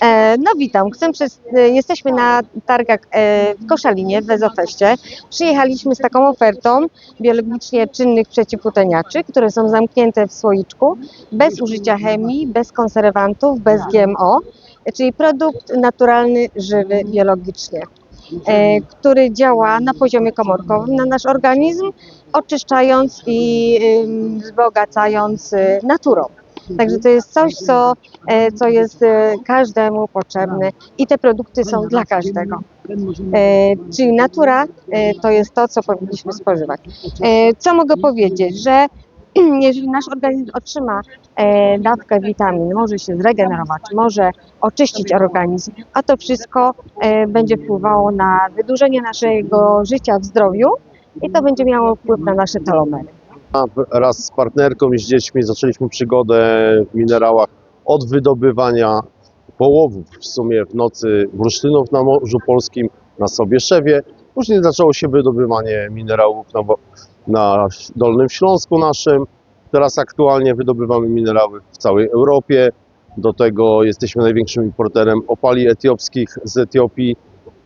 E, No witam, przez, e, jesteśmy na targach e, w Koszalinie w Wezofeście. Przyjechaliśmy z taką ofertą biologicznie czynnych przeciwputeniaczy, które są zamknięte w słoiczku, bez użycia chemii, bez konserwantów, bez GMO, czyli produkt naturalny, żywy, biologicznie, e, który działa na poziomie komórkowym na nasz organizm, oczyszczając i ym, wzbogacając y, naturą. Także to jest coś, co, e, co jest e, każdemu potrzebne i te produkty są dla każdego. E, Czyli natura to jest to, co powinniśmy spożywać. Co mogę powiedzieć, że jeżeli nasz organizm otrzyma dawkę witamin, może się zregenerować, może oczyścić organizm, a to wszystko będzie wpływało na wydłużenie naszego życia w zdrowiu i to będzie miało wpływ na nasze telomery. A Wraz z partnerką i z dziećmi zaczęliśmy przygodę w minerałach od wydobywania połowów w sumie w nocy bursztynów na Morzu Polskim, na Sobieszewie. Później zaczęło się wydobywanie minerałów na, na Dolnym Śląsku naszym. Teraz aktualnie wydobywamy minerały w całej Europie. Do tego jesteśmy największym importerem opali etiopskich z Etiopii.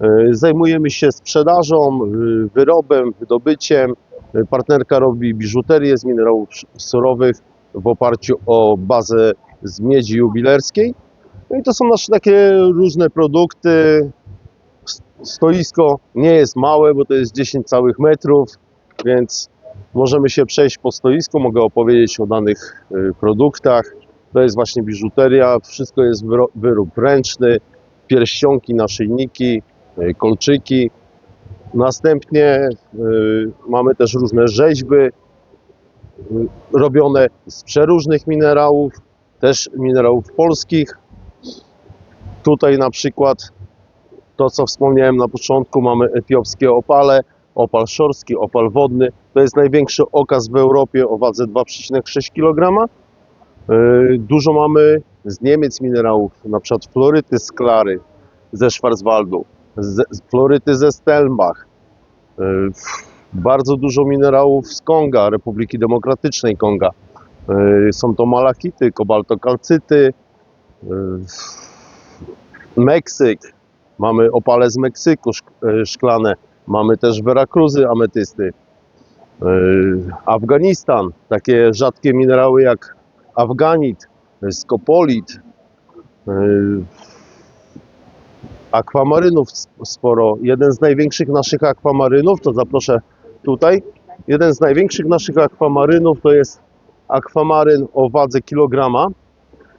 Y, Zajmujemy się sprzedażą, y, wyrobem, wydobyciem. Y, Partnerka robi biżuterię z minerałów surowych w oparciu o bazę z miedzi jubilerskiej. No i to są nasze takie różne produkty. Stoisko nie jest małe, bo to jest 10 całych metrów, więc możemy się przejść po stoisku. Mogę opowiedzieć o danych y, produktach. To jest właśnie biżuteria, wszystko jest wyrób ręczny, pierścionki, naszyjniki, y, kolczyki. Następnie y, mamy też różne rzeźby y, robione z przeróżnych minerałów, też minerałów polskich. Tutaj na przykład to, co wspomniałem na początku, mamy etiopskie opale, opal szorski, opal wodny. To jest największy okaz w Europie o wadze 2,6 kg. Y, Dużo mamy z Niemiec minerałów, na przykład floryty z Klary, ze Schwarzwaldu, z, floryty ze Stelmbach, y, bardzo dużo minerałów z Konga, Republiki Demokratycznej Konga. Y, Są to malachity, kobaltokalcyty, y, Meksyk, mamy opale z Meksyku szk- szklane, mamy też Veracruzy, ametysty, Afganistan, takie rzadkie minerały jak afganit, skopolit, akwamarynów sporo. Jeden z największych naszych akwamarynów, to zaproszę tutaj. Jeden z największych naszych akwamarynów to jest akwamaryn o wadze kilograma.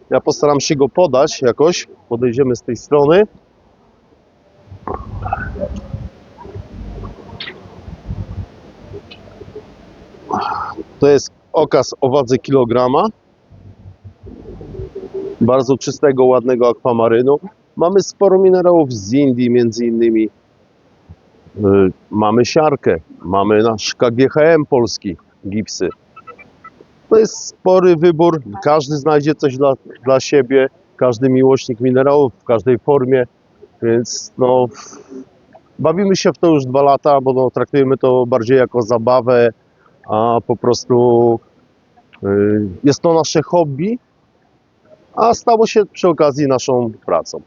Ja postaram się go podać jakoś. Podejdziemy z tej strony. To jest okaz o wadze kilograma. Bardzo czystego, ładnego akwamarynu. Mamy sporo minerałów z Indii, między innymi. Y, Mamy siarkę, mamy nasz KGHM polski, gipsy. To jest spory wybór, każdy znajdzie coś dla, dla siebie, każdy miłośnik minerałów w każdej formie, więc no, bawimy się w to już dwa lata, bo no, traktujemy to bardziej jako zabawę, a po prostu y, jest to nasze hobby, a stało się przy okazji naszą pracą.